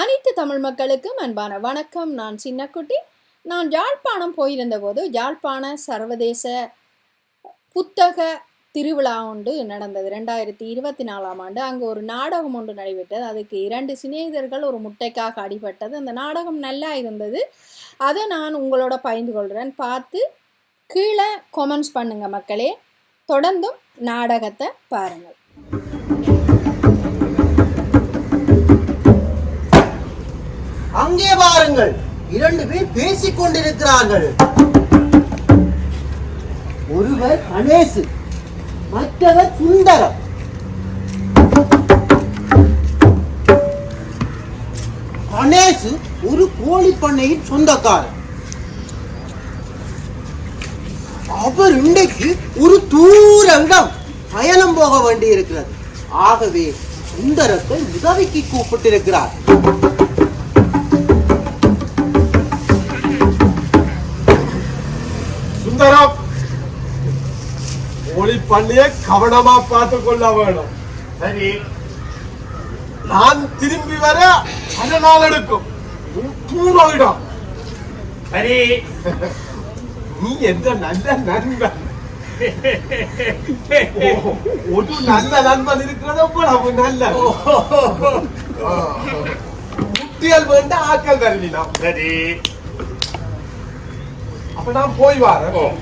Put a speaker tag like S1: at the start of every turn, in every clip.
S1: அனைத்து தமிழ் மக்களுக்கும் அன்பான வணக்கம். நான் சின்னக்குட்டி. நான் யாழ்ப்பாணம் போயிருந்த போது யாழ்ப்பாண சர்வதேச புத்தக திருவிழா ஒன்று நடந்தது. ரெண்டாயிரத்தி இருபத்தி நாலாம் ஆண்டு அங்கே ஒரு நாடகம் ஒன்று நடைபெற்றது. அதுக்கு இரண்டு சிநேகிதர்கள் ஒரு முட்டைக்காக அடிபட்டது. அந்த நாடகம் நல்லா இருந்தது. அதை நான் உங்களோட பகிர்ந்து கொள்கிறேன் பார்த்து கீழே கொமெண்ட்ஸ் பண்ணுங்கள் மக்களே. தொடர்ந்தும் நாடகத்தை பாருங்கள்.
S2: அங்கே பாருங்கள் இரண்டு பேர் பேசிக் கொண்டிருக்கிறார்கள். ஒருவர் கணேசு மற்றவர் சுந்தரம். கணேசு ஒரு கோழி பண்ணையின் சொந்தக்காரர். அவர் இன்றைக்கு ஒரு தூர இடம் பயணம் போக வேண்டி இருக்கிறது ஆகவே சுந்தரத்தை உதவிக்கு கூப்பிட்டிருக்கிறார்.
S3: பண்ணிய கவனமா பார்த்து கொள்ள வேணும். சரி. நான் திரும்பி வர பல நாள் எடுக்கும். தூரம்
S4: சரி.
S3: நீ எந்த நல்ல நண்பன்? ஒரு நல்ல நண்பன் இருக்கிறது அவ்வளவு நல்ல. முட்டியல் வேண்ட ஆக்கள் தரலாம்
S4: சரி.
S3: அப்ப நான் போய் வரேன்.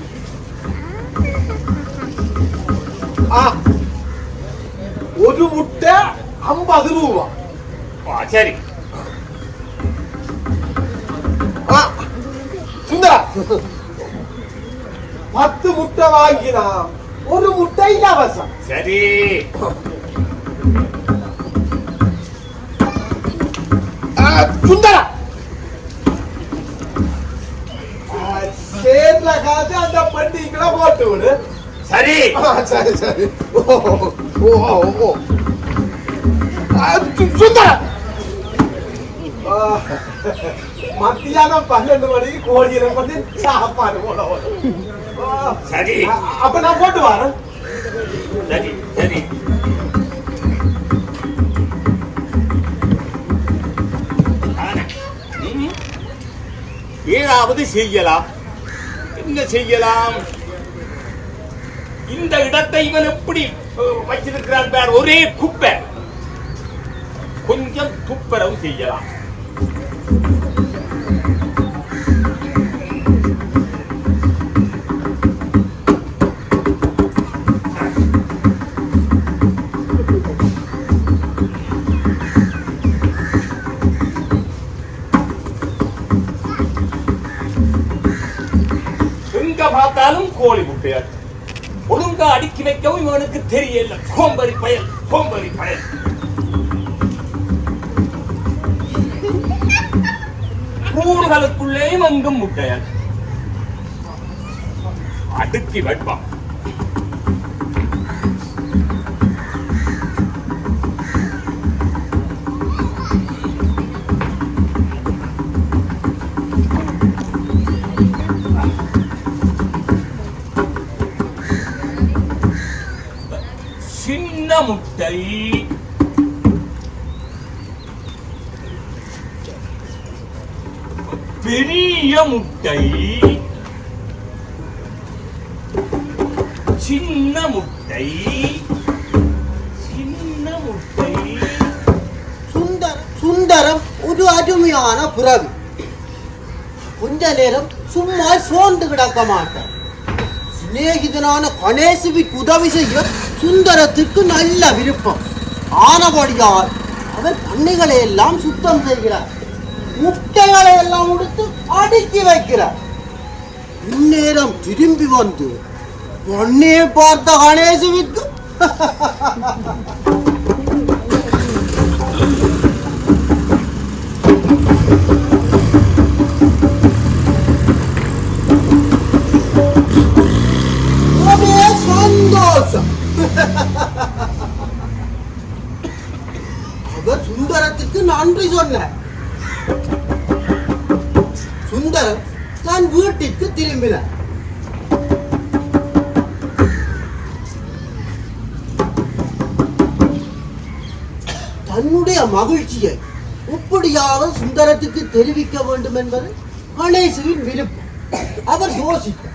S3: ஒரு முட்டை ஐம்பது ரூபா
S4: சரி
S3: சுந்தரா பத்து முட்டை வாங்கினா ஒரு முட்டை இலவசம்
S4: சரி
S3: சுந்தரா சேர்ல காசு அந்த பண்டிகைகளை போட்டு விடு
S4: சரி.
S3: சரி சரி. ஓ ஓ ஓ, சுந்தரா. மத்தியானம் பன்னெண்டு மணிக்கு கோழியில வந்து சாப்பாடு போட
S4: சரி.
S3: அப்ப நான் போட்டு வரேன்.
S4: சரி சரி. ஏதாவது செய்யலாம். என்ன செய்யலாம்? இந்த இடத்தை இவன் எப்படி வச்சிருக்கிறான் ஒரே குப்பை. கொஞ்சம் துப்புரவு செய்யலாம். அவனுக்கு தெரியல. கோம்பரி பயல் கோம்பரி பயல். கூடுகளுக்குள்ளேயும் அங்கும் முட்டையால் அடுக்கி வைப்பான். முட்டை. பெரிய முட்டை. சின்ன முட்டை. சின்ன முட்டை.
S2: சுந்தர சுந்தரம் ஒரு அருமையான புறவி. கொஞ்ச நேரம் சும்மா சோர்ந்து கிடக்க மாட்டேன் சிநேகிதனான கணேசுவிற்கு உதவி செய்ய சுந்தரத்துக்கு நல்ல விருப்பம் ஆனபடியால் அவர் பண்ணைகளை எல்லாம் சுத்தம் செய்கிறார் முட்டைகளை எல்லாம் உடுத்து அடுக்கி வைக்கிறார் இந்நேரம் திரும்பி வந்து பொண்ணே பார்த்த கணேசுவிற்கு you. அவர் சுந்தரத்துக்கு நன்றி சொன்னார் சுந்தரம் தன் வீட்டிற்கு திரும்பினார் தன்னுடைய மகிழ்ச்சியை இப்படியாக சுந்தரத்துக்கு தெரிவிக்க வேண்டும் என்பது கணேசுவின் விருப்பம். அவர் யோசித்தார்.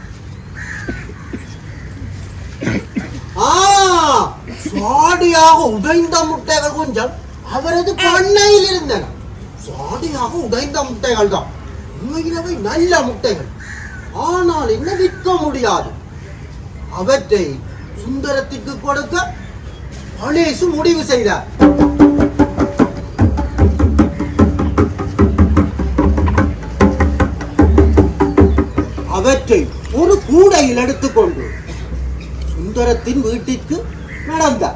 S2: சாடியாக உடைந்த முட்டைகள் கொஞ்சம் அவரது பண்ணையில் இருந்தன. சாடியாக உடைந்த முட்டைகள் தான் உண்மையிலவை நல்ல முட்டைகள். ஆனால் என்ன விற்க முடியாது? அவற்றை சுந்தரத்திற்கு கொடுக்க கணேசு முடிவு செய்தார். அவற்றை ஒரு கூடையில் எடுத்துக்கொண்டு சுந்தரத்தின் வீட்டிற்கு நடந்த.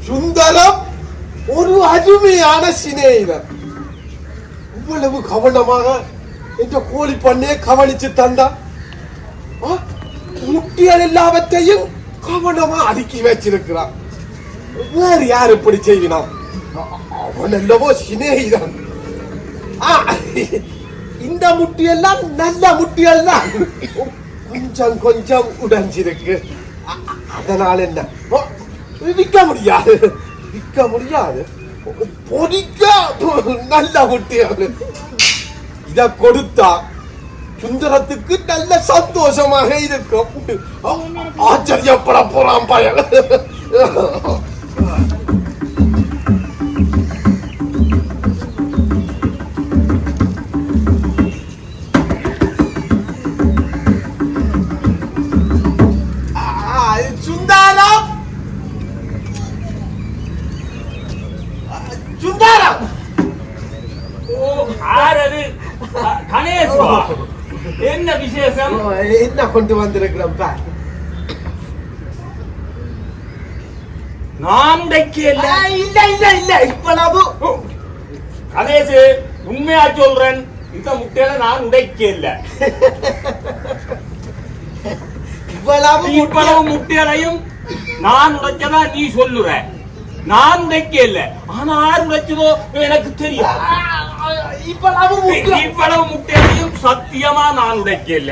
S3: சுந்தரம் ஒரு அருமையான சிநேகிதர். இவ்வளவு கவனமாக இந்த கோழி பண்ணையை கவனிச்சு தந்தா. ஆ, முட்டியல் எல்லாவற்றையும் கவனமா அடுக்கி வச்சிருக்கிறான். வேறு யார் இப்படி செய்வினான்? அவன் என்னவோ சிநேகிதன். ஆ, இந்த முட்டியெல்லாம் நல்ல முட்டியெல்லாம் கொஞ்சம் கொஞ்சம் உடைஞ்சிருக்கு. அதனால் அதனால என்ன? ஓ, விற்க முடியாது. விற்க முடியாது. பொறிக்க நல்ல முட்டியல். இத கொடுத்தா சுந்தரத்துக்கு நல்ல சந்தோஷமாக இருக்கும். ஆச்சரியப்பட போறான் பயன் கொண்டு வந்திருக்கிறோம் பார். ஆ, இல்ல இல்ல இல்ல இப்பளவு
S4: கணேசு உண்மையா சொல்றேன் இந்த முட்டையில நான் உடைக்கல
S3: இவ்வளவு
S4: இவ்வளவு முட்டைகளையும் நான் உடைச்சதா நீ சொல்லுற. நான் உடைக்கல ஆனா யார் உடைச்சதோ எனக்கு தெரியும்.
S3: இவ்வளவு
S4: இவ்வளவு முட்டைகளையும் சத்தியமா நான் உடைக்கல.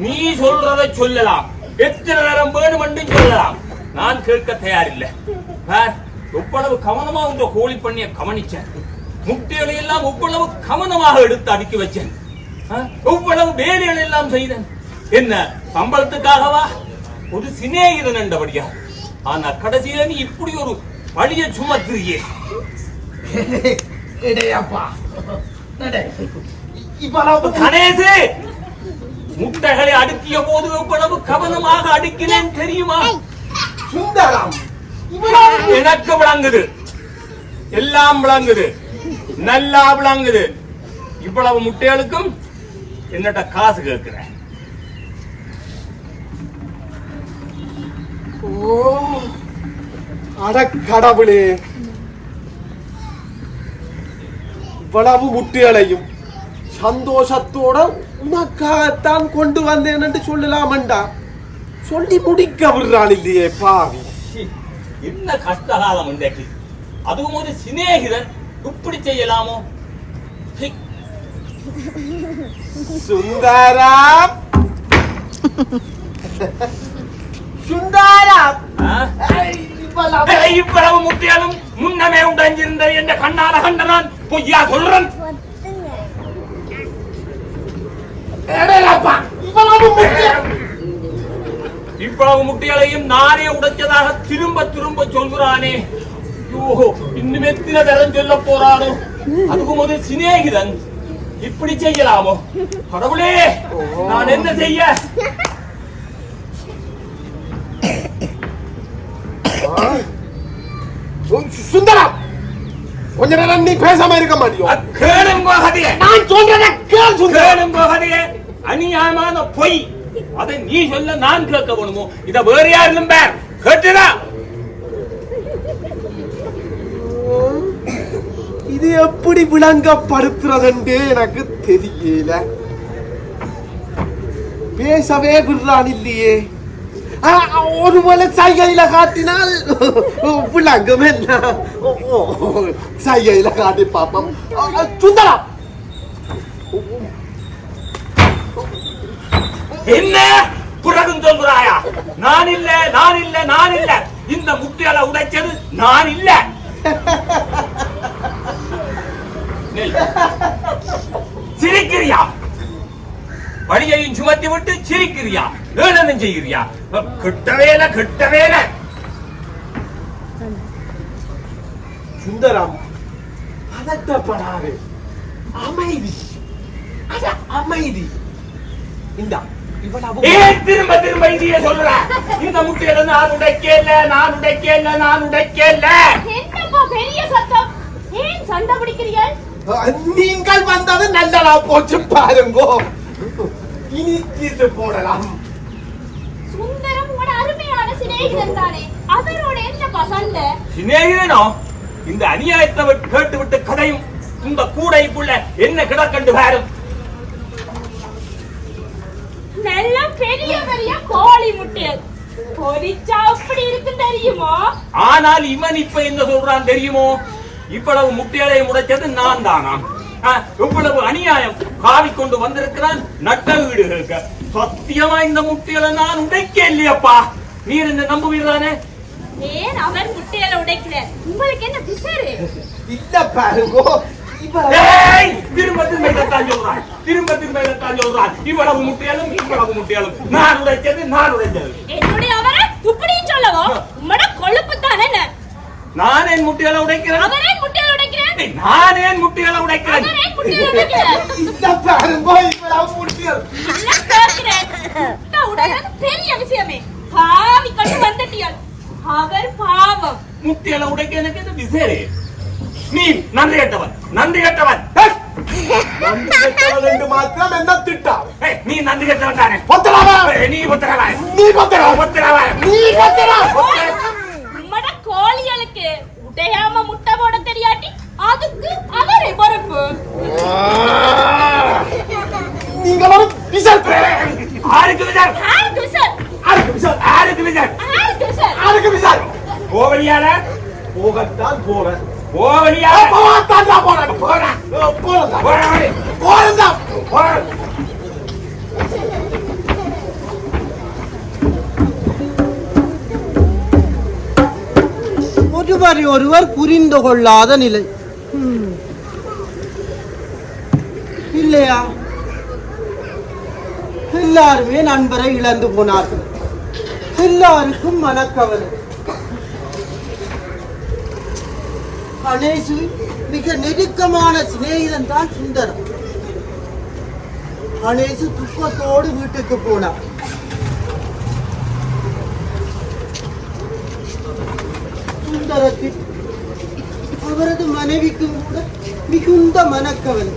S4: நீ சொல்றதை சொல்லலாம். எத்தனை நேரம் வேணுமென்று சொல்லலாம். நான் கேட்க தயாரில்லை. எவ்வளவு கவனமா உங்க கோழி பண்ணிய கவனிச்சேன். முட்டைகளை எல்லாம் எவ்வளவு கவனமாக எடுத்து அடுக்கி வச்சேன். எவ்வளவு வேலைகள் எல்லாம் செய்தேன். என்ன சம்பளத்துக்காகவா? ஒரு சிநேகிதன் என்றபடியா? ஆனா கடைசியில நீ இப்படி ஒரு பழிய சுமத்துறியே.
S3: இடையப்பா. இவ்வளவு
S4: கணேசு! முட்டைகளை அடுக்கிய போது எவ்வளவு கவனமாக அடுக்கினேன் தெரியுமா?
S3: சுந்தரம்
S4: எனக்கு விளங்குது. எல்லாம் விளங்குது. நல்லா விளங்குது. இவ்வளவு முட்டைகளுக்கும் என்னட்ட காசு கேட்கிறேன்.
S3: ஓ அட கடவுளே. இவ்வளவு முட்டிகளையும் சந்தோஷத்தோட உனக்காகத்தான் கொண்டு வந்தேன் என்று சொல்லலாமண்டா. சொல்லி முடிக்க விடுறான் இல்லையே பாவி.
S4: என்ன கஷ்டகாலம் இன்றைக்கு அதுவும் ஒரு சிநேகிதன் இப்படி செய்யலாமோ?
S3: சுந்தரம். சுந்தரம். இவ்வளவு
S4: முட்டைகளும் முன்னமே உடைஞ்சிருந்த என்ற கண்ணால கண்ட நான் பொய்யா சொல்றேன்.
S3: இவ்வளவு முட்டை
S4: இவ்வளவு முட்டைகளையும் நானே உடைச்சதாக திரும்ப திரும்ப சொல்கிறானே. ஐயோ இன்னும் எத்தனை தரம் சொல்ல போறானோ? அதுக்கும் ஒரு சிநேகிதன். இப்படி செய்யலாமோ? கடவுளே நான் என்ன செய்ய?
S3: சுந்தரம் கொஞ்ச நேரம் நீ பேசாம இருக்க மாட்டியோ?
S4: போகதையே
S3: நான் சொல்றத கேள் சுந்தரம்.
S4: போகதையே அநியாயமான பொய். அதை நீ சொல்ல நான் கேட்க வேணுமோ? இத வேற யாரும் பேர் கேட்டுடா.
S3: இது எப்படி விளங்கப்படுத்துறதுண்டு எனக்கு தெரியல. பேசவே விடுறான் இல்லையே. ஆ, ஒருவேளை சைகையில காட்டினால் விளங்கும் என்ன? சைகையில காட்டி பாப்போம் சுந்தரம்!
S4: என்ன? பிறகும் சொல்கிறாயா? நான் இல்ல நான் இல்ல நான் இல்ல. இந்த முட்டையால உடைச்சது நான் இல்ல. சிரிக்கிறியா? வழியையும் சுமத்தி விட்டு சிரிக்கிறியா? ஏளனம் செய்கிறியா? கிட்ட வேலை கிட்ட வேலை.
S3: சுந்தரம் பதட்டப்படாது. அமைதி. அத அமைதி. இந்தா.
S4: ஏன் திரும்ப திரும்ப இதையே சொல்ற? இந்த முட்டையில நான் உடைக்கல நான் உடைக்கல நான் உடைக்கல
S5: என்னப்பா பெரிய சத்தம்? ஏன் சண்டை பிடிக்கிறீர்கள்
S3: நீங்கள் வந்தது நல்லதா போச்சு பாருங்கோ. இனி தீர்த்து போடலாம்.
S5: சுந்தரம் உங்களோட அருமையான சிநேகிதன் தானே? அவரோட என்னப்பா சண்டை?
S4: சிநேகிதனோ? இந்த அநியாயத்தை விட்டு கேட்டு விட்டு கதையும் இந்த கூடைக்குள்ள என்ன கிடக்கண்டு பாரும்?
S5: நல்ல பெரிய பெரிய கோழி முட்டைகள் பொரிச்சா அப்படி இருக்கு தெரியுமா?
S4: ஆனால் இவன் இப்ப என்ன சொல்றான் தெரியுமோ? இவ்வளவு முட்டைகளை முடைச்சது நான் தானாம் இவ்வளவு அநியாயம். காவி கொண்டு வந்திருக்கிறான் நட்ட வீடு இருக்க சத்தியமா இந்த முட்டைகளை நான் உடைக்க இல்லையப்பா. நீர் என்ன நம்புவீர்தானே
S5: ஏன் அவர் முட்டையில உடைக்கிறார்? உங்களுக்கு என்ன பிசரு?
S3: இல்ல பாருங்கோ
S4: திரும்ப திரும்ப சொல்றான் திரும்ப திரும்ப இதைத்தான் சொல்றான் இவ்வளவு முட்டையாலும் இவ்வளவு முட்டையாலும். நான் உடைச்சது நான் உடைச்சது
S5: என்னுடைய அவரை இப்படியும் சொல்லவோ? உம்மோட கொழுப்பு தானே?
S4: நான் என் முட்டையால உடைக்கிறேன்?
S5: அவரே முட்டையில உடைக்கிறேன்?
S4: ஏய், நான் ஏன் முட்டையால உடைக்கிறேன்?
S5: அவரே முட்டையில
S3: இவ்வளவு
S5: நான் கேட்கிறேன். முட்டை உடைக்கிறது பெரிய விஷயமே. பாவி கண்டு வந்துட்டியால். அவர் பாவம்.
S4: முட்டையால உடைக்க எனக்கு இது விசேரே நீ நன்றி கட்டவன். நன்றி கட்டவன்.
S3: நன்றி கெட்டவன் என்று மாத்திரம் என்ன திட்டம்
S4: நீ நன்றி கட்டவன் தானே ஏய், நீ ஒத்துறவன்
S3: நீ ஒத்தரவா
S4: ஒத்துறவன்
S3: நீ ஒத்தரவா
S5: உம்மட கோழிகளுக்கு உடையாம முட்டை போட தெரியாட்டி அதுக்கு அவரே பொறுப்பு.
S3: நீங்க வரும் விசல்
S4: ஆருக்கு
S5: சார்
S3: ஆருக்கு விசல்
S4: ஆருக்கு விசார்.
S5: யாருக்கு சார்
S3: ஆருக்கு விசல்
S4: கோவலியால
S3: போகத்தான் போறேன்
S4: கோவலியால
S3: போகத்தான் தான் போறேன் போறேன் போறேன்
S4: போறேன்
S3: போறேன் தான்
S4: போறேன்
S2: ஒருவரை ஒருவர் புரிந்து கொள்ளாத நிலை. இல்லையா? எல்லாருமே நண்பரை இழந்து போனார்கள். எல்லாருக்கும் மனக்கவலை. கணேசு மிக நெருக்கமான சிநேகிதன் தான் சுந்தரம். கணேசு துக்கத்தோடு வீட்டுக்கு போனார். சுந்தரத்தில் அவரது மனைவிக்கும் கூட மிகுந்த மனக்கவலை.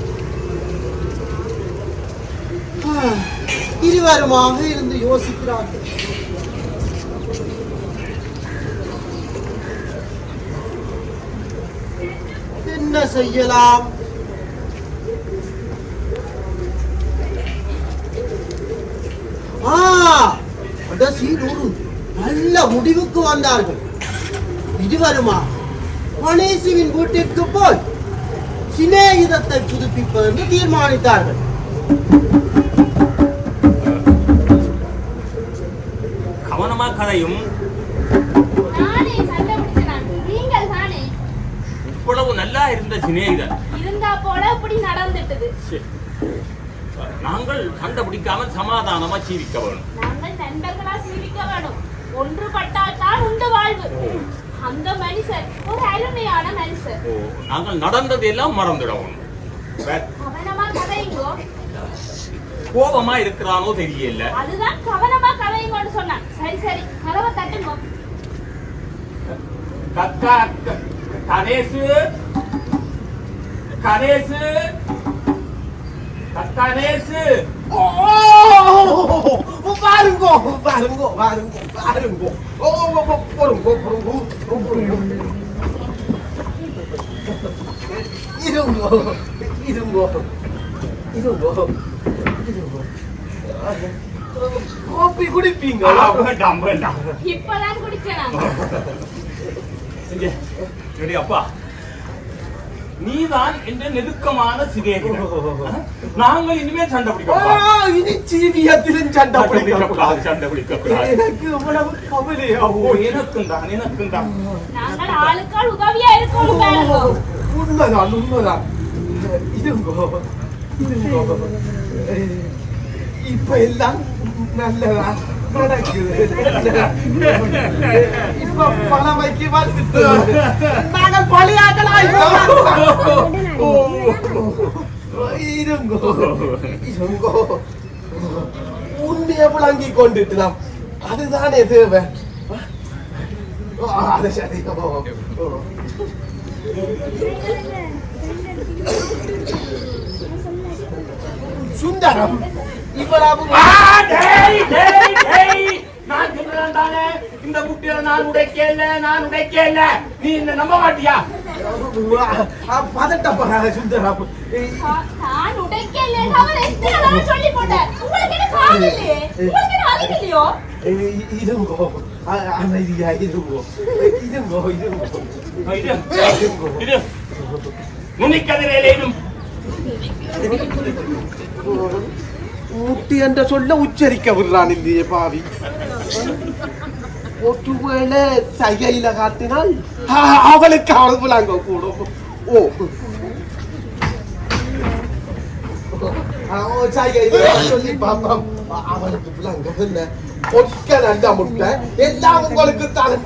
S2: இருவருமாக இருந்து யோசிக்கிறார்கள். என்ன செய்யலாம்? நல்ல முடிவுக்கு வந்தார்கள். இருவருமா கணேசுவின் வீட்டிற்கு போய் சிநேகிதத்தை புதுப்பிப்பது என்று தீர்மானித்தார்கள்.
S4: கவனமா கதையும்
S5: நானே சண்டை பிடிச்சேன் நீங்கள் தானே
S4: இவ்வளவு நல்லா இருந்த சிநேகிதன்
S5: இருந்தா போல இப்படி நடந்துட்டது.
S4: நாங்கள் சண்டை பிடிக்காமல் சமாதானமா ஜீவிக்க வேணும்
S5: நாங்கள் நண்பர்களா சீவிக்க வேணும் ஒன்றுபட்டால் தான் உண்டு வாழ்வு. அந்த மனுஷர் ஒரு அருமையான மனுஷர்
S4: நாங்கள் நடந்ததெல்லாம் மறந்துடணும் வே-
S5: கவனமா கதைங்கோ.
S4: கோபமா இருக்கிறானோ தெரியல.
S5: அதுதான் கவனமா கதைங்கோன்னு சொன்னான். சரி சரி. கதவை தட்டுங்கோ.
S4: கக்கா க- கணேசு கணேசு கணேசு
S3: ஓ பாருங்கோ பாருங்கோ பாருங்கோ பாருங்கோ ஓ போருங்கோ போருங்கோ போருங்கோ இருங்கோ இருங்கோ இருங்கோ இருங்கோ கோப்பி குடிப்பீங்களா
S4: வேண்டாம் வேண்டாம்
S5: இப்பதான் குடிச்சேன் நான்
S4: இங்க, இடி அப்பா நீதான் என்ற நெருக்கமான சிநேகிதன் நாங்கள் இனிமேல் சண்டை
S3: ஆ,
S4: பிடிக்க
S3: இனி ஜீவியத்திலும் சண்டை பிடிக்கக்கூடாது
S4: சண்டை பிடிக்க
S3: எனக்கு இவ்வளவு
S4: ஓ
S3: கவலையாகும்
S4: எனக்கும் தான் எனக்கும் தான்
S5: நாங்கள் ஆளுக்கால் உதவியா இருக்கணும் பாருங்க
S3: உண்மைதான் உண்மைதான் இருங்கோ இருங்கோ இப்ப எல்லாம் நல்லதா நடக்குது இப்ப பழமைக்கு வந்துட்டு நாங்கள் பழியாக்கலாயிட்டோம் இருங்கோ இருங்கோ உண்மையை விளங்கி கொண்டுட்டலாம் அதுதானே தேவை ஆ, அது சரி ஓ, ஓ. சுந்தரம் இவ்வளவு
S4: ஆ, டேய், டேய், டேய். நான் சொல்றேன் தானே இந்த முட்டியில நான் உடைக்கல நான் உடைக்கல நீ என்ன நம்ப மாட்டியா
S3: பதட்டப்படாத
S5: நான் உடைக்கல சொல்லி போட்டேன் உங்களுக்கு என்ன இல்லையே உங்களுக்கு என்ன அறிவு இல்லையோ
S4: இது
S3: ஊட்டி என்ற சொல்ல உச்சரிக்க விடுறான் இல்லையே பாவி. ஒருவேளை சைகையில காட்டினால் அவளுக்கு அவள் அங்க கூடும். ஓ. சொல்லி பாப்போம் அவளுக்கு விளாங்க என்ன? ஒக்க நல்ல முட்டை. எல்லாம் உங்களுக்கு தானே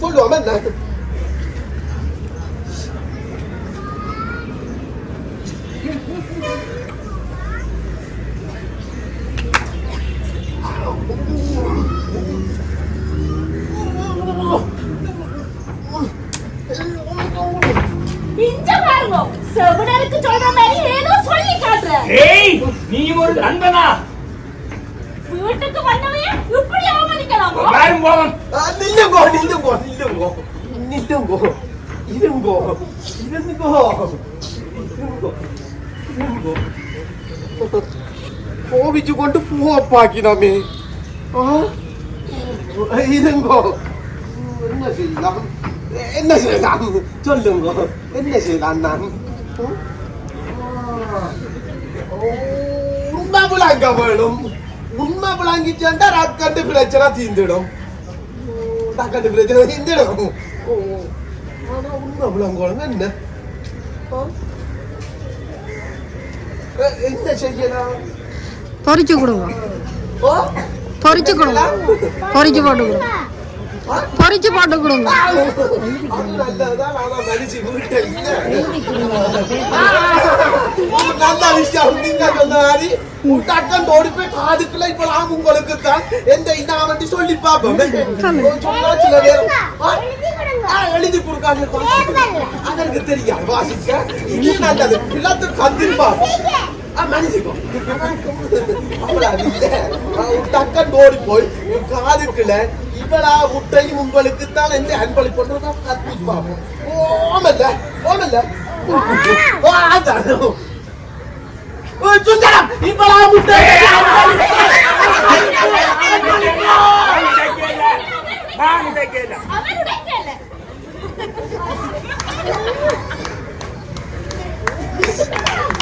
S3: சொல்லுவாங்க என்ன?
S4: நீ ஒரு நண்பனா
S5: வீட்டுக்கு வந்தவைய இப்படி அவமதிக்கலாமா
S4: பாரும் போவன்
S3: ஆ, நில்லுங்கோ நில்லுங்கோ நில்லுங்கோ நில்லுங்கோ இருங்கோ இருங்கோ இருங்கோ இருங்கோ கோபிச்சு கொண்டு பூவப்பாக்கினாமே ஆ? இருங்கோ என்ன செய்யலாம் என்ன செய்யலாம் சொல்லுங்க என்ன செய்யலாம் நான் ம்? ஆ. உண்மை விளங்க வேணும் உண்மை விளங்கிச்சேன்டா ரக்கண்டு பிரச்சனை தீந்துடும். ரக்கண்டு பிரச்சனை தீந்துடும் ஆனா உண்மை விளங்கணும் என்ன என்ன செய்யலாம்?
S1: பொறிச்சு கொடுங்க? பொறிச்சு கொடுங்க. பொறிச்சு போட்டு கொடுங்க? பொறிச்சு போட்டு கொடுங்க
S3: நல்ல விஷயம் நீங்க சொன்ன டக்கன் ஓடி போய் காதுக்குள்ள இப்ப நான் உங்களுக்கு தான் எந்த இனாமட்டி சொல்லி பாப்போம் சொன்னா சில பேர் எழுதி கொடுக்காங்க அதற்கு தெரியாது வாசிக்க இது நல்லது பிள்ளைத்து கந்திருப்பா டக்கன் ஓடி போய் காதுக்குள்ள இவளா முட்டையும் உங்களுக்கு தான் என்று அன்பளி பண்றதா கத்து பாப்போம் ஓமல்ல ஓமல்ல சுந்தரம் இவளா முட்டை
S4: Thank you.